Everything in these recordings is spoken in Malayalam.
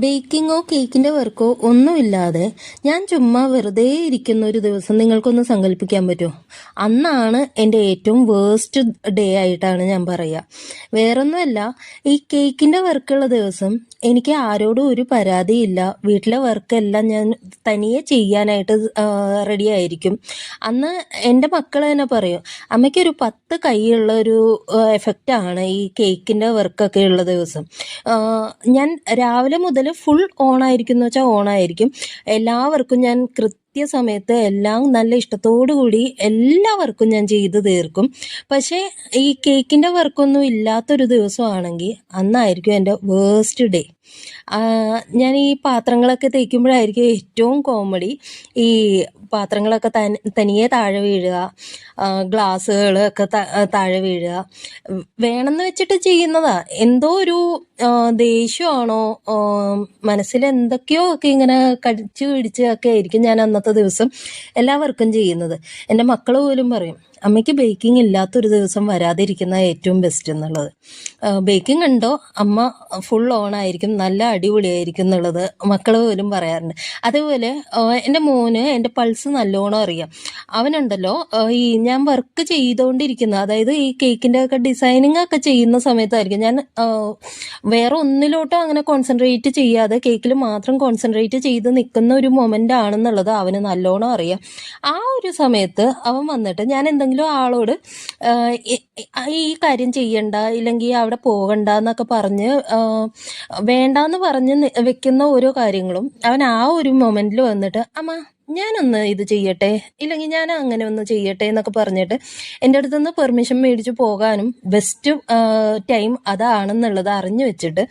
ബേക്കിങ്ങോ കേക്കിന്റെ വർക്കോ ഒന്നുമില്ലാതെ ഞാൻ ചുമ്മാ വെറുതെ ഇരിക്കുന്ന ഒരു ദിവസം നിങ്ങൾക്കൊന്ന് സങ്കല്പിക്കാൻ പറ്റുമോ? അന്നാണ് എന്റെ ഏറ്റവും വേസ്റ്റ് ഡേ ആയിട്ടാണ് ഞാൻ പറയുക വേറൊന്നുമല്ല ഈ കേക്കിന്റെ വർക്കുള്ള ദിവസം എനിക്ക് ആരോടും ഒരു പരാതിയില്ല. വീട്ടിലെ വർക്കെല്ലാം ഞാൻ തനിയെ ചെയ്യാനായിട്ട് റെഡി ആയിരിക്കും. അന്ന് എന്റെ മക്കൾ തന്നെ പറയും അമ്മയ്ക്കൊരു പത്ത് കൈയുള്ള ഒരു എഫക്റ്റാണ് ഈ കേക്കിന്റെ വർക്കൊക്കെ ഉള്ള ദിവസം. ഞാൻ രാവിലെ മുതൽ ഫുൾ ഓണായിരിക്കും എന്ന് വെച്ചാൽ ഓണായിരിക്കും എല്ലാവർക്കും ഞാൻ കൃത്യസമയത്ത് എല്ലാം നല്ല ഇഷ്ടത്തോടു കൂടി എല്ലാവർക്കും ഞാൻ ചെയ്ത് തീർക്കും. പക്ഷേ ഈ കേക്കിന്റെ വർക്കൊന്നും ഇല്ലാത്തൊരു ദിവസമാണെങ്കിൽ അന്നായിരിക്കും എന്റെ വേസ്റ്റ് ഡേ ഞാൻ ഈ പാത്രങ്ങളൊക്കെ തേക്കുമ്പോഴായിരിക്കും ഏറ്റവും കോമഡി ഈ പാത്രങ്ങളൊക്കെ തനി തനിയെ താഴെ വീഴുക ഗ്ലാസ്സുകളൊക്കെ താഴെ വീഴുക. വേണമെന്ന് വെച്ചിട്ട് ചെയ്യുന്നതാ. എന്തോ ഒരു ദേഷ്യമാണോ മനസ്സിൽ എന്തൊക്കെയോ ഒക്കെ ഇങ്ങനെ കടിച്ചു പിടിച്ചൊക്കെ ആയിരിക്കും ഞാൻ അന്നത്തെ ദിവസം എല്ലാവർക്കും ചെയ്യുന്നത്. എന്റെ മക്കൾ പോലും പറയും അമ്മയ്ക്ക് ബേക്കിംഗ് ഇല്ലാത്തൊരു ദിവസം വരാതിരിക്കുന്ന ഏറ്റവും ബെസ്റ്റ് എന്നുള്ളത്. ബേക്കിംഗ് ഉണ്ടോ അമ്മ ഫുൾ ഓൺ ആയിരിക്കും നല്ല അടിപൊളിയായിരിക്കും എന്നുള്ളത് മക്കൾ പോലും പറയാറുണ്ട്. അതേപോലെ എന്റെ മോന് എന്റെ പൾസ് നല്ലോണം അറിയാം. അവനുണ്ടല്ലോ ഈ ഞാൻ വർക്ക് ചെയ്തുകൊണ്ടിരിക്കുന്ന അതായത് ഈ കേക്കിന്റെ ഒക്കെ ഡിസൈനിങ് ഒക്കെ ചെയ്യുന്ന സമയത്തായിരിക്കും ഞാൻ വേറെ ഒന്നിലോട്ടോ അങ്ങനെ കോൺസെൻട്രേറ്റ് ചെയ്യാതെ കേക്കിൽ മാത്രം കോൺസെൻട്രേറ്റ് ചെയ്ത് നിൽക്കുന്ന ഒരു മൊമെന്റ് ആണെന്നുള്ളത് അവന് നല്ലോണം അറിയാം. ആ ഒരു സമയത്ത് അവൻ വന്നിട്ട് ഞാൻ എന്തെങ്കിലും ആളോട് ആ, ഈ- കാര്യം ചെയ്യണ്ട ഇല്ലെങ്കിൽ അവിടെ പോകണ്ട എന്നൊക്കെ പറഞ്ഞ് വേണ്ടാന്ന് പറഞ്ഞ് വെക്കുന്ന ഓരോ കാര്യങ്ങളും അവൻ ആ ഒരു മൊമെന്റിൽ വന്നിട്ട് അമ്മ ഞാനൊന്ന് ഇത് ചെയ്യട്ടെ? ഇല്ലെങ്കിൽ ഞാൻ അങ്ങനെ ഒന്ന് ചെയ്യട്ടെ എന്നൊക്കെ പറഞ്ഞിട്ട് എന്റെ അടുത്തുനിന്ന് പെർമിഷൻ മേടിച്ച് പോകാനും ബെസ്റ്റ് ടൈം അതാണെന്നുള്ളത് അറിഞ്ഞു വെച്ചിട്ട്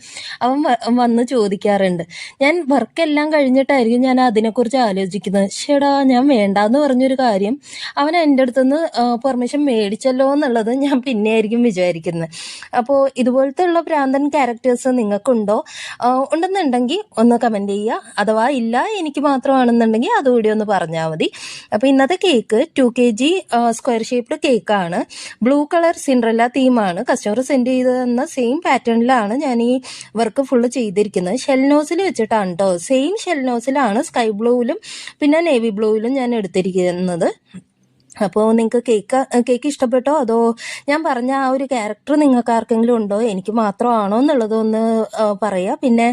അവൻ വന്ന് ചോദിക്കാറുണ്ട്. ഞാൻ വർക്കെല്ലാം കഴിഞ്ഞിട്ടായിരിക്കും ഞാൻ അതിനെക്കുറിച്ച് ആലോചിക്കുന്നത്. ഷേടാ ഞാൻ വേണ്ടാന്ന് പറഞ്ഞൊരു കാര്യം അവൻ എന്റെ അടുത്തുനിന്ന് പെർമിഷൻ മേടിച്ചല്ലോ എന്നുള്ളത് ഞാൻ പിന്നെയായിരിക്കും വിചാരിക്കുന്നത്. അപ്പോൾ ഇതുപോലത്തെ ഉള്ള ഭ്രാന്തൻ ക്യാരക്ടേഴ്സ് നിങ്ങൾക്കുണ്ടോ? ഉണ്ടെന്നുണ്ടെങ്കിൽ ഒന്ന് കമന്റ് ചെയ്യുക. അഥവാ ഇല്ല എനിക്ക് മാത്രമാണെന്നുണ്ടെങ്കിൽ അതുകൂടി ഒന്ന് പറഞ്ഞാൽ മതി. അപ്പോൾ ഇന്നത്തെ cake two K G square shaped കേക്കാണ് ബ്ലൂ കളർ സിൻഡ്രല്ല തീമാണ് കസ്റ്റമർ സെൻഡ് ചെയ്ത് തന്ന സെയിം പാറ്റേണിലാണ് ഞാൻ ഈ വർക്ക് ഫുള്ള് ചെയ്തിരിക്കുന്നത്. ഷെൽ നോസിൽ വെച്ചിട്ടാണ് കേട്ടോ സെയിം ഷെൽ നോസിലാണ് സ്കൈ ബ്ലൂവിലും പിന്നെ നേവി ബ്ലൂവിലും ഞാൻ എടുത്തിരിക്കുന്നത്. അപ്പോൾ നിങ്ങൾക്ക് കേക്ക് കേക്ക് ഇഷ്ടപ്പെട്ടോ? അതോ ഞാൻ പറഞ്ഞ ആ ഒരു ക്യാരക്ടർ നിങ്ങൾക്ക് ആർക്കെങ്കിലും ഉണ്ടോ? എനിക്ക് മാത്രമാണോ എന്നുള്ളത് ഒന്ന് പറയാ. പറയുക പിന്നെ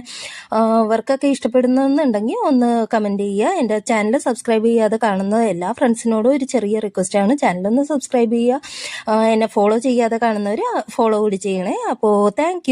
വർക്കൊക്കെ ഇഷ്ടപ്പെടുന്നുണ്ടെങ്കിൽ ഒന്ന് കമന്റ് ചെയ്യുക എന്റെ ചാനൽ സബ്സ്ക്രൈബ് ചെയ്യാതെ കാണുന്ന എല്ലാ ഫ്രണ്ട്സിനോടും ഒരു ചെറിയ റിക്വസ്റ്റ് റിക്വസ്റ്റാണ് ചാനലൊന്ന് സബ്സ്ക്രൈബ് ചെയ്യുക എന്നെ ഫോളോ ചെയ്യാതെ കാണുന്നവർ ഫോളോ കൂടി ചെയ്യണേ. അപ്പോൾ താങ്ക്